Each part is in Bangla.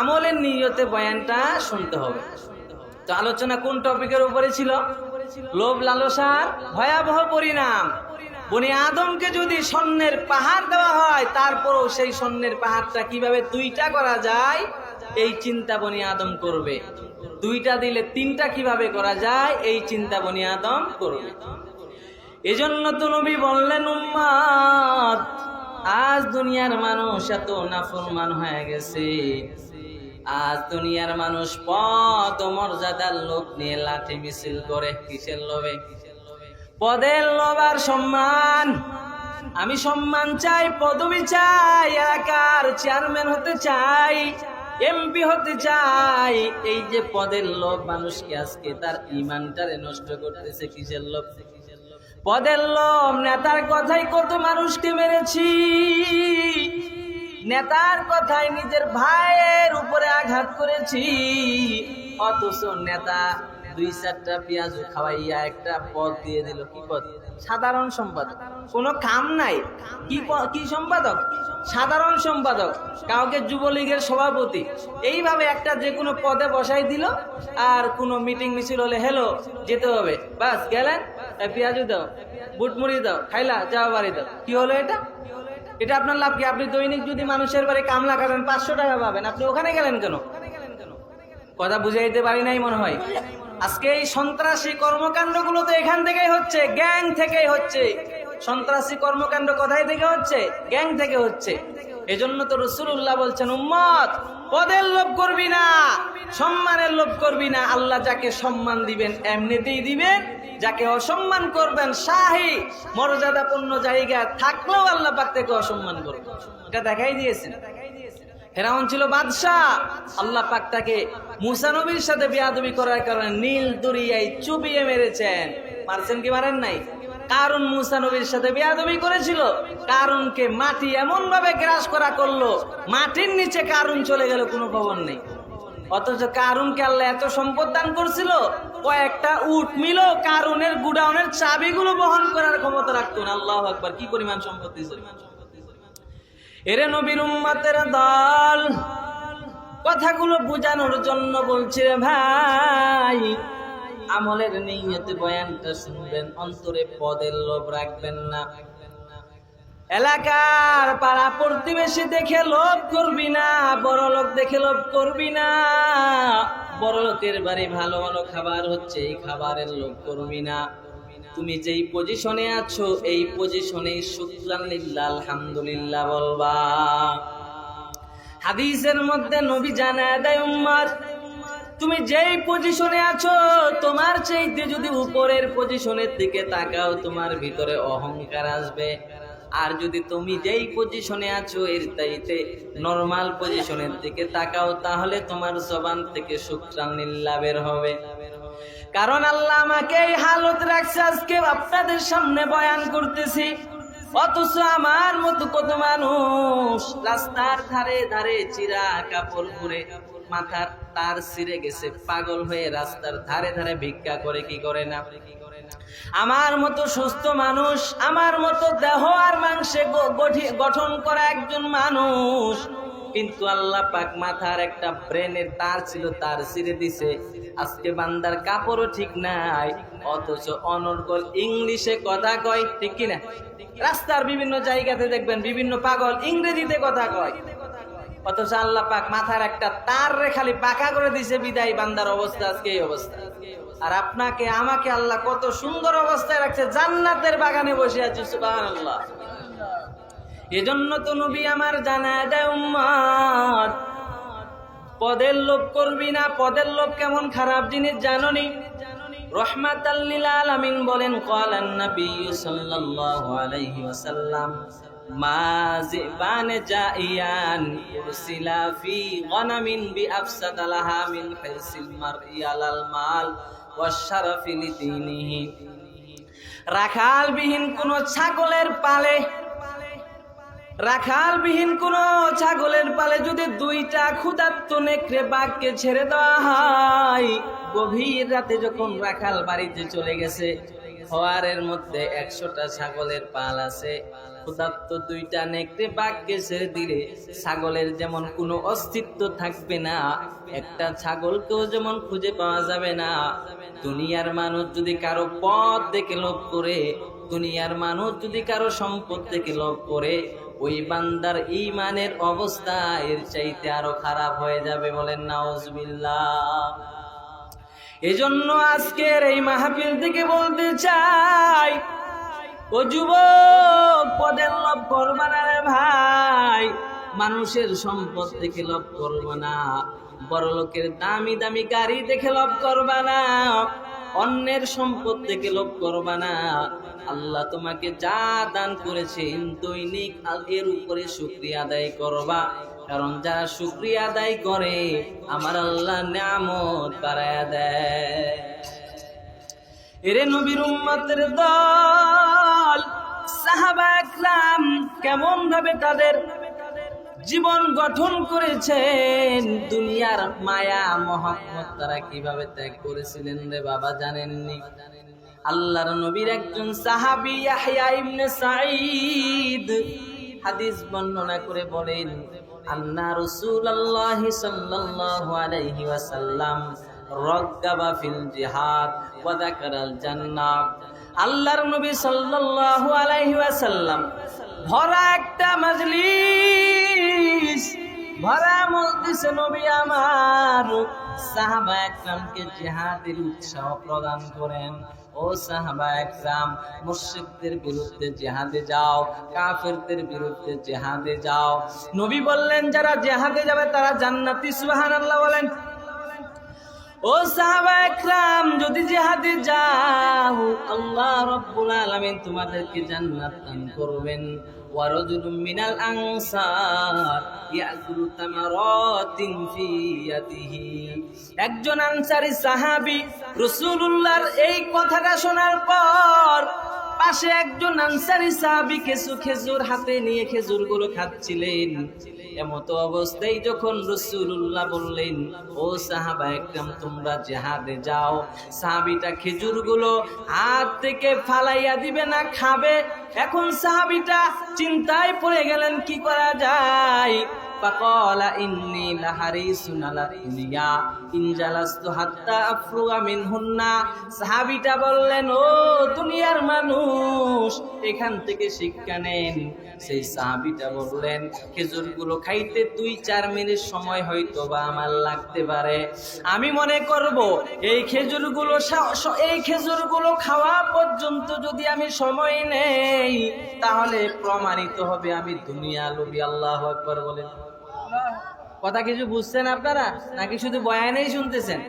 আমলের নিয়তে বয়ানটা শুনতে হবে। তো আলোচনা কোন টপিকের উপরে ছিল? লোভ লালসার ভয়াবহ পরিণাম। বনি আদমকে যদি স্বর্ণের পাহাড় দেওয়া হয়, তারপরও সেই স্বর্ণের পাহাড়টা কীভাবে দুইটা করা যায়, এই চিন্তা বনি আদম করবে। দুইটা দিলে তিনটা কীভাবে করা যায়, এই চিন্তা বনি আদম করবে। এজন্য তো নবী বললেন, উম্মাদ, আজ দুনিয়ার মানুষ এত নাফরমান হয়ে গেছে। আজ দুনিয়ার মানুষ পদ মর্যাদার লোক নিয়ে লাঠি মিছিল করে কিসের লোভে? পদের লোভ আর সম্মান। আমি সম্মান চাই, পদবি চাই, এলাকার চেয়ারম্যান হতে চাই, এমপি হতে চাই। এই যে পদের লোভ মানুষকে আজকে তার ইমানটারে নষ্ট করতেছে কিসের লোভ? পদের লোভ, নেতার কথাই কত মানুষকে মেরেছি। নেতার কথায় নিজের ভাইয়ের উপরে আঘাত করেছি। অথচ নেতা দুই চারটা পেঁয়াজ খাওয়াইয়া একটা পদ দিয়ে দিল। কি পদ? সাধারণ সম্পাদক। কোনো কাম নাই। কি কি সম্পাদক? সাধারণ সম্পাদক। কাউকে যুবলীগের সভাপতি। এইভাবে একটা যে কোনো পদে বসাই দিল আর কোনো মিটিং মিছিল হলে হেলো, যেতে হবে। বাস, গেলেন? এই পেঁয়াজু দাও, বুটমুড়ি দাও, খাইলা, যাও, বাড়ি দাও। কি হলো এটা? এটা আপনার লাভ কি? আপনি দৈনিক যদি মানুষের বাড়ি কামলা খাবেন, পাঁচশো টাকা পাবেন। আপনি ওখানে গেলেন কেন? কথা বুঝাইতে পারি নাই মনে হয়। আজকে এই সন্ত্রাসী কর্মকাণ্ডগুলো তো এখান থেকেই হচ্ছে, গ্যাং থেকেই হচ্ছে। সন্ত্রাসী কর্মকাণ্ড কোথায় থেকে হচ্ছে? গ্যাং থেকে হচ্ছে। এজন্য তো রসুল্লাহ বলছেন, উম্মত পদের লোভ করবি না, সম্মানের লোভ করবি না। আল্লাহ যাকে সম্মান দিবেন, এমনিতেই দিবেন। যাকে অসম্মান করবেন, শাহী, মর্যাদাপূর্ণ জায়গা থাকলেও আল্লাহ পাক থেকে অসম্মান করবেন। এটা দেখাই দিয়েছেন। ফেরাউন ছিল বাদশাহ। আল্লাহ পাক তাকে মুসা নবীর সাথে বিয়াদবি করার কারণে নীল দরিয়ায় চুবিয়ে মেরেছেন। মারছেন কি মারেন নাই? কারণ মুসা নবীর সাথে বিয়াদবি করেছিল। কারণকে মাটি এমন ভাবে গ্রাস করা করল, মাটির নিচে কারণ চলে গেল, কোনো খবর নেই। অথচ কারুনকে আল্লাহ এত সম্পদ দান করছিল, কয়েকটা উট মিল কারুনের গুডাউনের চাবিগুলো বহন করার ক্ষমতা রাখতো না। আল্লাহ আকবার, কি পরিমাণ ছিল এরে নবীর উম্মাতের দল, কথাগুলো বোঝানোর জন্য বলছে ভাই আমলের নিয়তে বয়ানটা শুনবেন, অন্তরে পদের লোভ রাখবেন না। এলাকার পাড়া প্রতিবেশী দেখে লোভ করবি না, বড় লোক দেখে লোভ করবি না। বড় লোকের বাড়ি ভালো ভালো খাবার হচ্ছে, এই খাবারের লোভ করবি না। তুমি যেই পজিশনে আছো, এই পজিশনে শুক্রানিল্লাহ আলহামদুলিল্লাহ বলবা। হাদিসের মধ্যে নবী জানায় দেয় উম্মার তুমি যেই পজিশনে আছো, তোমার চাইতে যদি উপরের পজিশনের দিকে তাকাও, তোমার ভিতরে অহংকার আসবে। আর যদি তুমি যেই পজিশনে আছো, এর চাইতে নর্মাল পজিশনের দিকে তাকাও, তাহলে তোমার জবান থেকে শুক্রানিল্লাহ বের হবে। কারণ আল্লাহ আমাকে এই হালত রাখছে, আজকে আপনাদের সামনে বয়ান করতেছি। অথচ আমার মতো কত মানুষ রাস্তার ধারে ধারে চিরা কাপড় পরে মাথার তার ছিঁড়ে গেছে, পাগল হয়ে রাস্তার ধারে ধারে ভিক্ষা করে কি করে না? আমার মতো সুস্থ মানুষ, আমার মতো দেহ আর মাংসে গঠন করা একজন মানুষ, কিন্তু আল্লাহ পাক মাথার একটা ব্রেনের তার ছিল, তার ছিঁড়ে দিছে। আজকে বান্দার কাপড়ও ঠিক নাই, অথচ অনর্গল ইংলিশে কথা কয়, ঠিক কিনা? রাস্তার বিভিন্ন জায়গাতে দেখবেন বিভিন্ন পাগল ইংরেজিতে কথা কয়। অথচ আল্লাহ পাক মাথার একটা তার রে খালি পাকা করে দিছে, বিদায় বান্দার অবস্থা আজকে এই অবস্থা। আর আপনাকে, আমাকে আল্লাহ কত সুন্দর অবস্থায় রাখছে, জান্নাতের বাগানে বসে আছে, সুবহানাল্লাহ। এজন্য তো নবী আমার জানা দেয় উম্মত পদের লোভ করবি না, পদের লোভ কেমন খারাপ জিনিস জাননি? রহমাত আলামিন বলেন, ক্বালান নবী সাল্লাল্লাহু আলাইহি ওয়াসাল্লাম মা জিবান জাইয়ান উরসিলা ফি গনামিন মিন মাল লিদিনিহি। রাখালবিহীন কোন ছাগলের পালে, রাখালবিহীন কোন ছাগলের পালে যদি দুইটা ক্ষুধার্ত নেকড়ে বাঘকে ছেড়ে দেওয়া হয়, গভীর রাতে যখন রাখাল বাড়িতে চলে গেছে ফোয়ারের মধ্যে একশোটা ছাগলের পাল আছে। দুইটা নেকড়ে বাঘকে ছেড়ে দিলে ছাগলের যেমন কোনো অস্তিত্ব থাকবে না, একটা ছাগলকেও যেমন খুঁজে পাওয়া যাবে না। দুনিয়ার মানুষ যদি কারও পথ দেখে লোভ করে, দুনিয়ার মানুষ যদি কারও সম্পদ থেকে লোভ করে, ওই বান্দার ইমানের অবস্থা এর চাইতে আরও খারাপ হয়ে যাবে বলেন নাউজবিল্লাহ। এজন্য আজকের এই মাহফিল থেকে বলতে চাই, ও যুবক, পদের লভ করবা না রে ভাই, মানুষের সম্পদ দেখে লভ করবা না বড় লোকের দামি দামি গাড়ি দেখে লভ করবা না, অন্যের সম্পদ দেখে লোভ করবা না আল্লাহ তোমাকে যা দান করেছেন দৈনিক এর উপরে শুক্রিয়া আদায় করবা। কারণ যারা শুক্রিয়া আদায় করে, আমার আল্লাহ নামত বাড়ায় দেয়। এরে নবীর উম্মতের দল, সাহাবা কেমন ভাবে তাদের জীবন গঠন করেছেন, দুনিয়ার মায়া, মহব্বত তারা কীভাবে ত্যাগ করেছিলেন রে বাবা জানেননি? আল্লাহর নবীর একজন সাহাবী ইয়াহইয়া ইবনে সাঈদ। হাদিস বর্ণনা করে বলেন, আন্না রাসূলুল্লাহ সাল্লাল্লাহু আলাইহি ওয়াসাল্লাম রগ্গাবা ফিল জিহাদ ওয়া যাকারাল জান্নাহ আল্লাহর নবী সাল্লাল্লাহু আলাইহি ওয়াসাল্লাম ভরা একটা মজলিস ভরা মজলিসে নবী আমার। সাহাবা একরামকে জিহাদের উৎসাহ প্রদান করেন। ও সাহাবা একরাম, মুশরিকদের বিরুদ্ধে জেহাদে যাও, কাফেরদের বিরুদ্ধে জেহাদে যাও। নবী বললেন, যারা জেহাদে যাবে তারা জান্নাতি, সুবহানাল্লাহ বলেন। ও সাহাবাইকরাম যদি জিহাদে যাও, আল্লাহ রব্বুল আলামিন তোমাদেরকে জান্নাত দান করবেন। ওয়ারজুলুম মিনাল আনসার, ইয়াকুলু তামারাতিন ফি ইয়াদিহি। একজন আনসারী সাহাবী রাসূলুল্লাহর এই কথাটা শোনার পর পাশে একজন আনসারী সাহাবী কিছু খেজুর হাতে নিয়ে খেজুরগুলো খাচ্ছিলেন। এমতো অবস্থায় যখন রসুল্লাহ বললেন, ও সাহাবা একদম তোমরা জেহাদে যাও। সাহাবিটা খেজুরগুলো হাত থেকে ফালাইয়া দিবে না, খাবে? এখন সাহাবিটা চিন্তায় পড়ে গেলেন, কি করা যায়? فقال إني لحريص على الدنيا إن جلست حتى أفرغ منهن সাহাবিটা বললেন ও দুনিয়ার মানুষ এখান থেকে শিক্ষা নেন সেই সাহাবিটা বললেন খেজুরগুলো খাইতে দুই চার মিনিট সময় হয়তো বা আমার লাগতে পারে আমি মনে করব এই খেজুরগুলো সা- স- এই খেজুরগুলো খাওয়া পর্যন্ত যদি আমি সময় নেই তাহলে প্রমাণিত হবে আমি দুনিয়া লোভী আল্লাহ একবার বলেন কথা কিছু বুঝছেন আপনারা? নাকি শুধু বয়ানেই শুনতেছেন?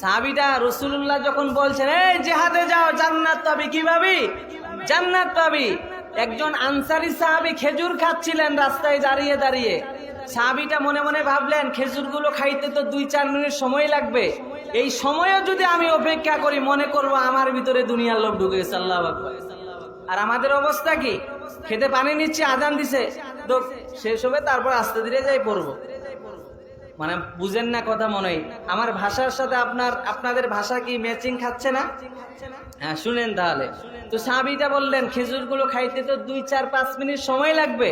সাহাবিটা রসুল্লাহ যখন বলছেন, এই জেহাদে যাও, জান্নাত পাবি কি পাবি জান্নাত পাবি। একজন আনসারি সাহাবি খেজুর খাচ্ছিলেন রাস্তায় দাঁড়িয়ে দাঁড়িয়ে। সাহাবিটা মনে মনে ভাবলেন, খেজুরগুলো খাইতে তো দুই চার মিনিট সময় লাগবে। এই সময়ও যদি আমি অপেক্ষা করি, মনে করব আমার ভিতরে দুনিয়ার লোক ঢুকে গেছে, আল্লাহ আর আমাদের অবস্থা কি? খেতে পানি নিচ্ছে, আজান দিছে। তো শেষ হবে, তারপর আস্তে ধীরে যাই পড়ব। মানে বুঝেন না কথা মনে হয়। আমার ভাষার সাথে আপনার, আপনাদের ভাষা কি ম্যাচিং খাচ্ছে না? হ্যাঁ শুনেন তাহলে। তো সাহাবিটা বললেন, খেজুরগুলো খাইতে তো দুই, চার, পাঁচ মিনিট সময় লাগবে।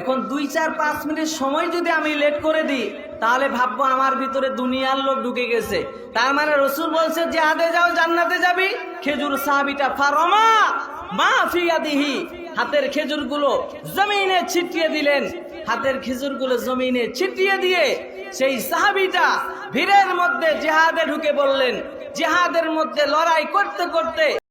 এখন দুই, চার, পাঁচ মিনিট সময় যদি আমি লেট করে দিই, তাহলে ভাববো আমার ভিতরে দুনিয়ার লোক ঢুকে গেছে। তার মানে রসুল বলছে যে আদে যাও, জান্নাতে যাবি? খেজুর সাহাবিটা ফারমা মা ফিয়াদিহি। হাতের খেজুরগুলো জমিনে ছিটিয়ে দিলেন। হাতের খেজুরগুলো জমিনে ছিটিয়ে দিয়ে সেই সাহাবিটা ভিড়ের মধ্যে জেহাদে ঢুকে বললেন জেহাদের মধ্যে লড়াই করতে করতে